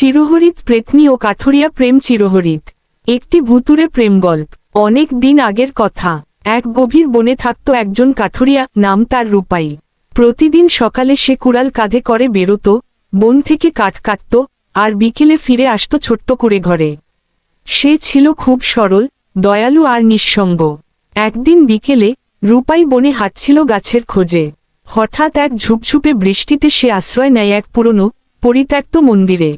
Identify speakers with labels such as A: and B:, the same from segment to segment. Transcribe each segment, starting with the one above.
A: চিরহরিত প্রেতনি ও কাঠুরিয়া প্রেম চিরহরিত একটি ভুতুরে প্রেম গল্প। অনেক দিন আগের কথা। এক গভীর বনে থাকত একজন কাঠুরিয়া, নাম তার রূপাই। প্রতিদিন সকালে সে কুড়াল কাঁধে করে বেরোত, বন থেকে কাঠ কাটত, আর বিকেলে ফিরে আসত ছোট্ট করে ঘরে। সে ছিল খুব সরল, দয়ালু আর নিঃসঙ্গ। একদিন বিকেলে রূপাই বনে হাঁটছিল গাছের খোঁজে। হঠাৎ এক ঝুপঝুপে বৃষ্টিতে সে আশ্রয় নেয় এক পুরনো, পরিত্যক্ত মন্দিরে।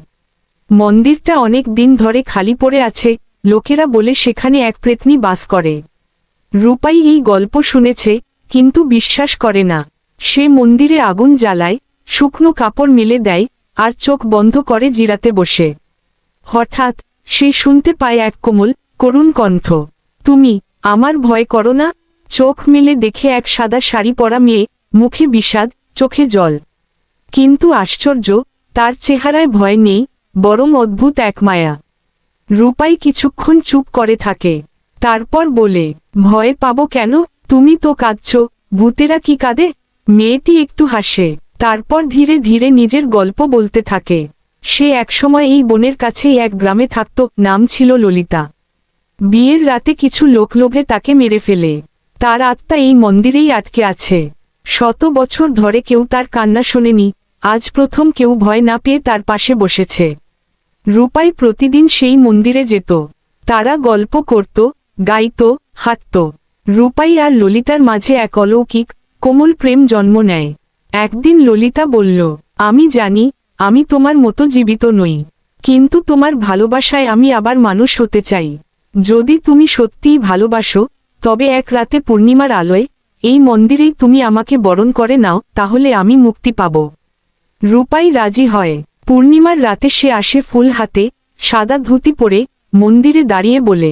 A: মন্দিরটা অনেক দিন ধরে খালি পড়ে আছে, লোকেরা বলে সেখানে এক প্রেতনি বাস করে। রূপাই এই গল্প শুনেছে, কিন্তু বিশ্বাস করে না। সে মন্দিরে আগুন জ্বালায়, শুকনো কাপড় মেলে দেয়, আর চোখ বন্ধ করে জিরাতে বসে। হঠাৎ, সে শুনতে পায় এক কোমল, করুণ কণ্ঠ। তুমি, আমার ভয় করো না। চোখ মেলে দেখে এক সাদা শাড়ি পরা মেয়ে, মুখে বিষাদ, চোখে জল। কিন্তু আশ্চর্য, তার চেহারায় ভয় নেই বরং অদ্ভুত এক মায়া। রূপাই কিছুক্ষণ চুপ করে থাকে। তারপর বলে, ভয় পাবো কেন? তুমি তো কাঁদছ। ভূতেরা কি কাঁদে? মেয়েটি একটু হাসে। তারপর ধীরে ধীরে নিজের গল্প বলতে থাকে। সে একসময় এই বনের কাছেই এক গ্রামে থাকত, নাম ছিল ললিতা। বিয়ের রাতে কিছু লোক লোভে তাকে মেরে ফেলে। তার আত্মা এই মন্দিরেই আটকে আছে। শত বছর ধরে কেউ তার কান্না শোনেনি। আজ প্রথম কেউ ভয় না পেয়ে তার পাশে বসেছে। রূপাই প্রতিদিন সেই মন্দিরে যেত। তারা গল্প করত, গাইত, হাঁটত। রূপাই আর ললিতার মাঝে এক অলৌকিক, কোমল প্রেম জন্ম নেয়। একদিন ললিতা বলল, আমি জানি, আমি তোমার মতো জীবিত নই। কিন্তু তোমার ভালোবাসায় আমি আবার মানুষ হতে চাই। যদি তুমি সত্যিই ভালোবাসো, তবে এক রাতে পূর্ণিমার আলোয়, এই মন্দিরেই তুমি আমাকে বরণ করে নাও, তাহলে আমি মুক্তি পাব। রূপাই রাজি হয়। পূর্ণিমার রাতে সে আসে ফুল হাতে, সাদা ধুতি পরে মন্দিরে দাঁড়িয়ে বলে,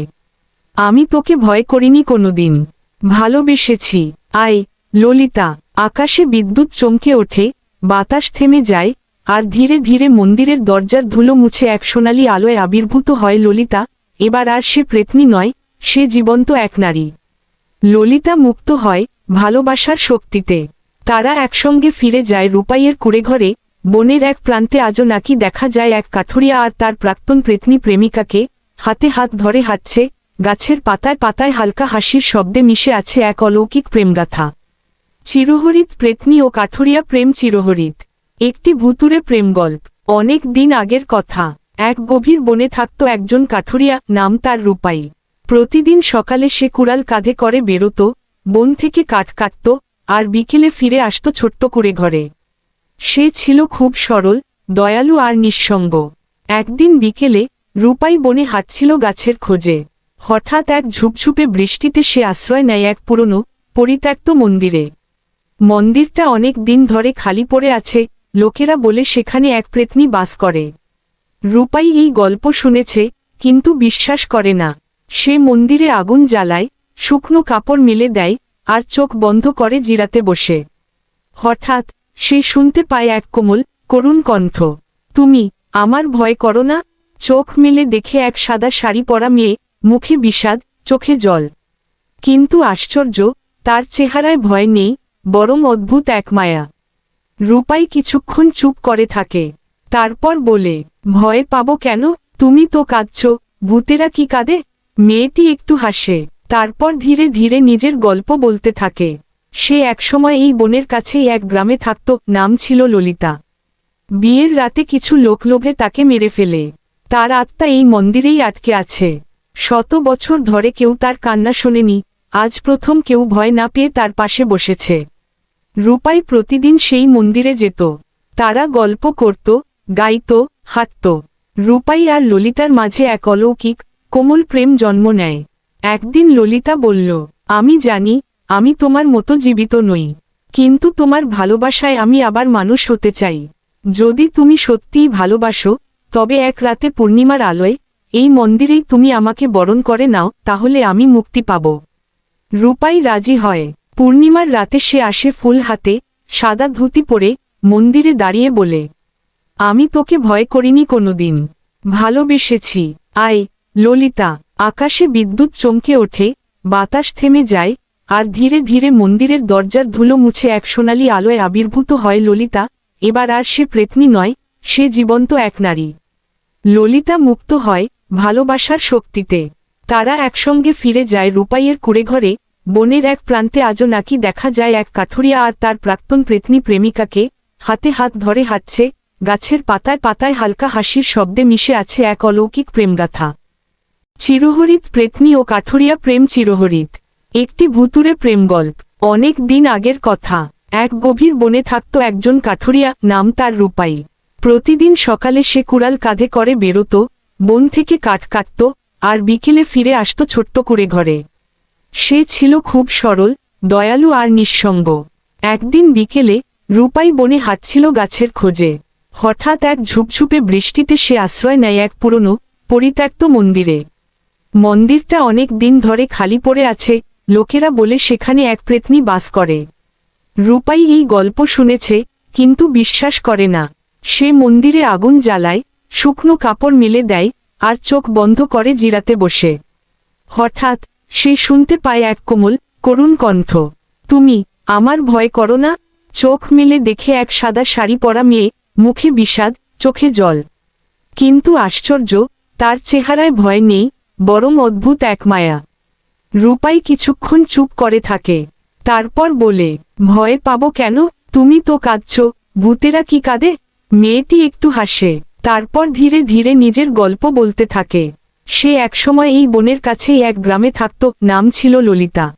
A: আমি তোকে ভয় করিনি কোনোদিন। ভালোবেসেছি। আয়, ললিতা। আকাশে বিদ্যুৎ চমকে ওঠে, বাতাস থেমে যায়, আর ধীরে ধীরে মন্দিরের দরজার ধুলো মুছে এক সোনালি আলোয় আবির্ভূত হয় ললিতা। এবার আর সে প্রেতনি নয়, সে জীবন্ত এক নারী। ললিতা মুক্ত হয় ভালোবাসার শক্তিতে। তারা একসঙ্গে ফিরে যায় রূপাইয়ের কুড়েঘরে বনের এক প্রান্তে আজও নাকি দেখা যায় এক কাঠুরিয়া আর তার প্রাক্তন প্রেতনি প্রেমিকাকে হাতে হাত ধরে হাঁটছে, গাছের পাতায় পাতায় হালকা হাসির শব্দে মিশে আছে এক অলৌকিক প্রেমগাথা। চিরহরিত প্রেতনি ও কাঠুরিয়া প্রেম চিরহরিত একটি ভুতুরে প্রেম গল্প, অনেক দিন আগের কথা। এক গভীর বনে থাকত একজন কাঠুরিয়া, নাম তার রূপাই। প্রতিদিন সকালে সে কুড়াল কাঁধে করে বেরোত, বন থেকে কাঠ কাটত, আর বিকেলে ফিরে আসত ছোট্ট করে ঘরে। সে ছিল খুব সরল, দয়ালু আর নিঃসঙ্গ। একদিন বিকেলে রূপাই বনে হাঁটছিল গাছের খোঁজে। হঠাৎ এক ঝুপঝুপে বৃষ্টিতে সে আশ্রয় নেয় এক পুরনো, পরিত্যক্ত মন্দিরে। মন্দিরটা অনেক দিন ধরে খালি পড়ে আছে, লোকেরা বলে সেখানে এক প্রেতনি বাস করে। রূপাই এই গল্প শুনেছে, কিন্তু বিশ্বাস করে না। সে মন্দিরে আগুন জ্বালায়, শুকনো কাপড় মেলে দেয়, আর চোখ বন্ধ করে জিরাতে বসে। হঠাৎ সে শুনতে পায় এক কোমল, করুণ কণ্ঠ। তুমি, আমার ভয় করো না? চোখ মেলে দেখে এক সাদা শাড়ি পরা মেয়ে, মুখে বিষাদ, চোখে জল। কিন্তু আশ্চর্য, তার চেহারায় ভয় নেই, বরং অদ্ভুত এক মায়া। রূপাই কিছুক্ষণ চুপ করে থাকে। তারপর বলে, ভয় পাবো কেন? তুমি তো কাঁদছ, ভূতেরা কি কাঁদে? মেয়েটি একটু হাসে। তারপর ধীরে ধীরে নিজের গল্প বলতে থাকে। সে একসময় এই বনের কাছেই এক গ্রামে থাকত, নাম ছিল ললিতা। বিয়ের রাতে কিছু লোক লোভে তাকে মেরে ফেলে। তার আত্মা এই মন্দিরেই আটকে আছে। শত বছর ধরে কেউ তার কান্না শোনেনি, আজ প্রথম কেউ ভয় না পেয়ে তার পাশে বসেছে। রূপাই প্রতিদিন সেই মন্দিরে যেত। তারা গল্প করত, গাইত, হাঁটত। রূপাই আর ললিতার মাঝে এক অলৌকিক, কোমল প্রেম জন্ম নেয়। একদিন ললিতা বলল, আমি জানি আমি তোমার মতো জীবিত নই। কিন্তু তোমার ভালোবাসায় আমি আবার মানুষ হতে চাই। যদি তুমি সত্যিই ভালোবাসো, তবে এক রাতে পূর্ণিমার আলোয় এই মন্দিরেই তুমি আমাকে বরণ করে নাও, তাহলে আমি মুক্তি পাব। রূপাই রাজি হয়। পূর্ণিমার রাতে সে আসে ফুল হাতে, সাদা ধুতি পরে মন্দিরে দাঁড়িয়ে বলে, আমি তোকে ভয় করিনি কোনোদিন। ভালোবেসেছি। আয়, ললিতা। আকাশে বিদ্যুৎ চমকে ওঠে, বাতাস থেমে যায় আর ধীরে ধীরে মন্দিরের দরজার ধুলো মুছে এক সোনালি আলোয় আবির্ভূত হয় ললিতা, এবার আর সে প্রেতনি নয়, সে জীবন্ত এক নারী। ললিতা মুক্ত হয় ভালোবাসার শক্তিতে। তারা একসঙ্গে ফিরে যায় রূপাইয়ের কুড়েঘরে, বনের এক প্রান্তে আজও নাকি দেখা যায় এক কাঠুরিয়া আর তার প্রাক্তন প্রেতনী প্রেমিকাকে, হাতে হাত ধরে হাঁটছে, গাছের পাতায় পাতায় হালকা হাসির শব্দে মিশে আছে এক অলৌকিক প্রেমগাথা। চিরহরিত প্রেতনী ও কাঠুরিয়া প্রেম চিরহরিত একটি ভুতুরে প্রেম গল্প অনেক দিন আগের কথা। এক গভীর বনে থাকত একজন কাঠুরিয়া, নাম তার রূপাই। প্রতিদিন সকালে সে কুড়াল কাঁধে করে বেরোত, বন থেকে কাঠ কাটত, আর বিকেলে ফিরে আসত ছোট্ট করে ঘরে। সে ছিল খুব সরল, দয়ালু আর নিঃসঙ্গ। একদিন বিকেলে, রূপাই বনে হাঁটছিল গাছের খোঁজে। হঠাৎ এক ঝুপঝুপে বৃষ্টিতে সে আশ্রয় নেয় এক পুরনো, পরিত্যক্ত মন্দিরে। মন্দিরটা অনেক দিন ধরে খালি পড়ে আছে লোকেরা বলে সেখানে এক প্রেতনি বাস করে। রূপাই এই গল্প শুনেছে, কিন্তু বিশ্বাস করে না। সে মন্দিরে আগুন জ্বালায়, শুকনো কাপড় মেলে দেয়, আর চোখ বন্ধ করে জিরাতে বসে। হঠাৎ সে শুনতে পায় এক কোমল, করুণ কণ্ঠ। তুমি, আমার ভয় করো না। চোখ মিলে দেখে এক সাদা শাড়ি পরা মেয়ে, মুখে বিষাদ, চোখে জল। কিন্তু আশ্চর্য, তার চেহারায় ভয় নেই, বরং অদ্ভুত এক মায়া। রূপাই কিছুক্ষণ চুপ করে থাকে। তারপর বলে, ভয় পাবো কেন? তুমি তো কাঁদছ। ভূতেরা কি কাঁদে? মেয়েটি একটু হাসে। তারপর ধীরে ধীরে নিজের গল্প বলতে থাকে। সে একসময় এই বনের কাছেই এক গ্রামে থাকত, নাম ছিল ললিতা।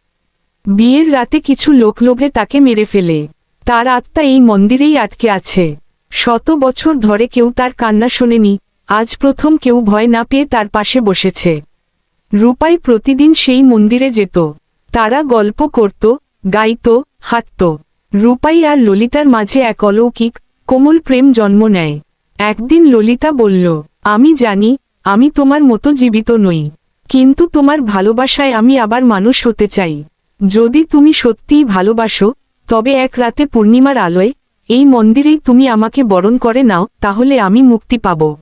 A: বিয়ের রাতে কিছু লোক লোভে তাকে মেরে ফেলে। তার আত্মা এই মন্দিরেই আটকে আছে। শত বছর ধরে কেউ তার কান্না শোনেনি। আজ প্রথম কেউ ভয় না পেয়ে তার পাশে বসেছে। রূপাই প্রতিদিন সেই মন্দিরে যেত। তারা গল্প করত, গাইত, হাঁটত। রূপাই আর ললিতার মাঝে এক অলৌকিক, কোমল প্রেম জন্ম নেয়। একদিন ললিতা বলল, আমি জানি, আমি তোমার মতো জীবিত নই। কিন্তু তোমার ভালোবাসায় আমি আবার মানুষ হতে চাই। যদি তুমি সত্যিই ভালোবাসো, তবে এক রাতে পূর্ণিমার আলোয়, এই মন্দিরেই তুমি আমাকে বরণ করে নাও, তাহলে আমি মুক্তি পাব।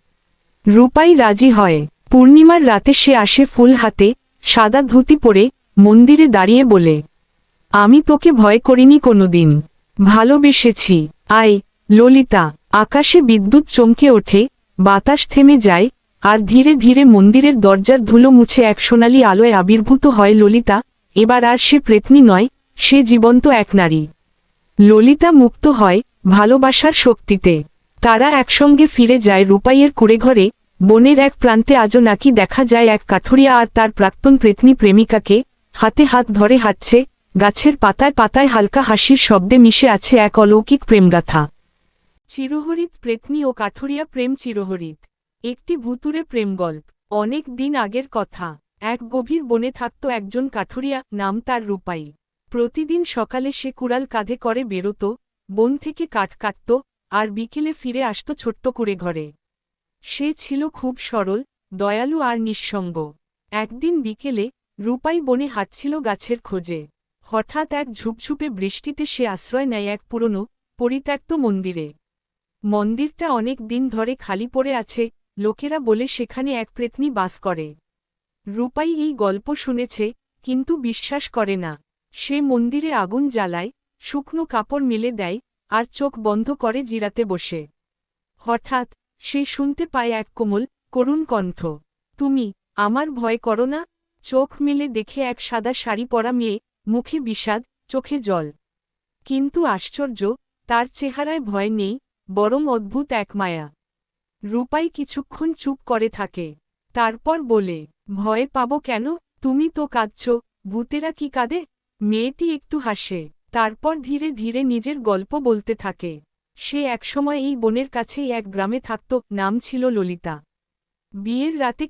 A: রূপাই রাজি হয়। পূর্ণিমার রাতে সে আসে ফুল হাতে, সাদা ধুতি পরে মন্দিরে দাঁড়িয়ে বলে, আমি তোকে ভয় করিনি কোনোদিন। ভালোবেসেছি। আয়, ললিতা। আকাশে বিদ্যুৎ চমকে ওঠে, বাতাস থেমে যায়, আর ধীরে ধীরে মন্দিরের দরজার ধুলো মুছে এক সোনালি আলোয় আবির্ভূত হয় ললিতা। এবার আর সে প্রেতনি নয়, সে জীবন্ত এক নারী। ললিতা মুক্ত হয় ভালোবাসার শক্তিতে। তারা একসঙ্গে ফিরে যায় রূপাইয়ের কুড়েঘরে বনের এক প্রান্তে আজও নাকি দেখা যায় এক কাঠুরিয়া আর তার প্রাক্তন প্রেতনী প্রেমিকাকে, হাতে হাত ধরে হাঁটছে, গাছের পাতায় পাতায় হালকা হাসির শব্দে মিশে আছে এক অলৌকিক প্রেমগাথা। চিরহরিত প্রেতনী ও কাঠুরিয়া প্রেম চিরহরিত একটি ভুতুরে প্রেম গল্প অনেক দিন আগের কথা। এক গভীর বনে থাকত একজন কাঠুরিয়া, নাম তার রূপাই। প্রতিদিন সকালে সে কুড়াল কাঁধে করে বেরোত, বন থেকে কাঠ কাটত, আর বিকেলে ফিরে আসত ছোট্ট করে ঘরে। সে ছিল খুব সরল, দয়ালু আর নিঃসঙ্গ। একদিন বিকেলে রূপাই বনে হাঁটছিল গাছের খোঁজে। হঠাৎ এক ঝুপঝুপে বৃষ্টিতে সে আশ্রয় নেয় এক পুরনো, পরিত্যক্ত মন্দিরে। মন্দিরটা অনেক দিন ধরে খালি পড়ে আছে, লোকেরা বলে সেখানে এক প্রেতনি বাস করে। রূপাই এই গল্প শুনেছে, কিন্তু বিশ্বাস করে না। সে মন্দিরে আগুন জ্বালায়, শুকনো কাপড় মিলে দেয়, আর চোখ বন্ধ করে জিরাতে বসে। হঠাৎ সে শুনতে পায় এক কোমল, করুণ কণ্ঠ। তুমি, আমার ভয় করো না? চোখ মেলে দেখে এক সাদা শাড়ি পরা মেয়ে, মুখে বিষাদ, চোখে জল। কিন্তু আশ্চর্য, তার চেহারায় ভয় নেই, বরং অদ্ভুত এক মায়া। রূপাই কিছুক্ষণ চুপ করে থাকে। তারপর বলে, ভয় পাবো কেন? তুমি তো কাঁদছ, ভূতেরা কি কাঁদে? মেয়েটি একটু হাসে। তারপর ধীরে ধীরে নিজের গল্প বলতে থাকে। সে একসময় এই বোনের কাছেই এক গ্রামে থাকত নাম ছিল ললিতা। বিয়ের রাতে